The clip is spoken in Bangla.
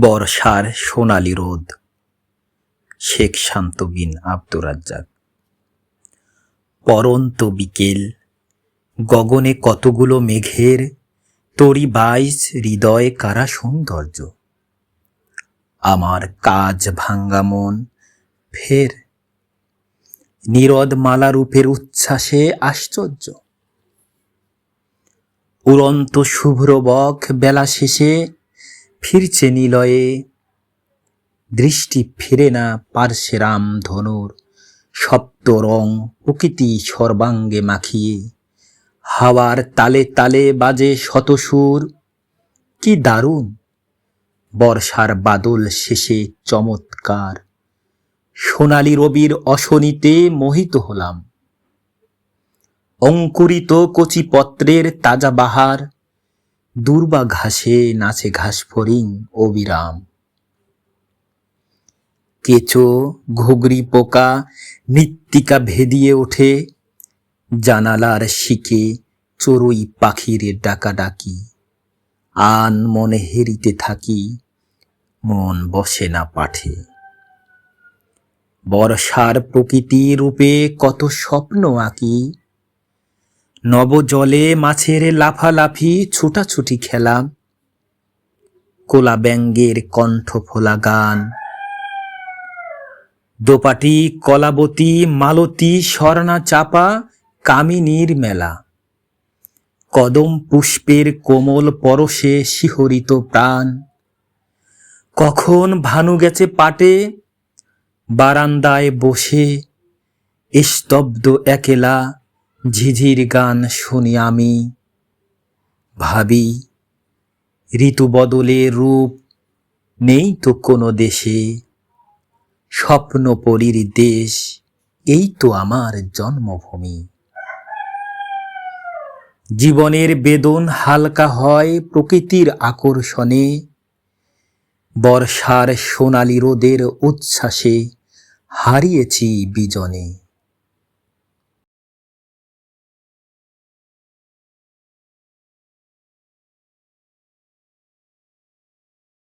বর্ষার সোনালি রোদ। শেখ শান্ত বিন আব্দুর পরন্ত বিকেল, গগনে কতগুলো মেঘের, তরি বাইশ হৃদয়ে কারা সৌন্দর্য। আমার কাজ ভাঙ্গা মন, ফের নীরদ মালা রূপের উচ্ছ্বাসে আশ্চর্য। উড়ন্ত শুভ্র বক বেলা শেষে ফিরছে নিলয়ে। দৃষ্টি ফিরে না পার্শ্বে রাম ধনুর। সপ্ত রং প্রকৃতি সর্বাঙ্গে মাখিয়ে। হাওয়ার তালে তালে বাজে শতসুর। কি দারুণ! বর্ষার বাদল শেষে চমৎকার। সোনালি রবির অশনিতে মোহিত হলাম। অঙ্কুরিত কচি পত্রের তাজা বাহার। দুর্বা ঘাসে নাচে ঘাস ফরিং অবিরাম। কেঁচো, ঘুগরি পোকা, মৃত্তিকা ভেদিয়ে ওঠে, জানালার শিকে চড়ুই পাখির ডাকাডাকি। আন মনে হেরিতে থাকি, মন বসে না পাঠে। বর্ষার প্রকৃতি রূপে কত স্বপ্ন আঁকি নবজলে মাছের লাফালাফি, ছুটাছুটি খেলা। কোলা ব্যাঙ্গের কণ্ঠ ফোলা গান। দোপাটি, কলাবতী, মালতী, স্বর্ণা চাপা, কামিনীর মেলা। কদম পুষ্পের কোমল পরশে শিহরিত প্রাণ। কখন ভানু গেছে পাটে, বারান্দায় বসে, স্তব্ধ একেলা। ঝিঝির গান শুনি আমি। ভাবি, ঋতু বদলে রূপ নেই তো কোনো দেশে। স্বপ্নপরীর দেশ, এই তো আমার জন্মভূমি। জীবনের বেদন হালকা হয় প্রকৃতির আকর্ষণে। বর্ষার সোনালি রোদের উচ্ছ্বাসে হারিয়েছি বিজনে।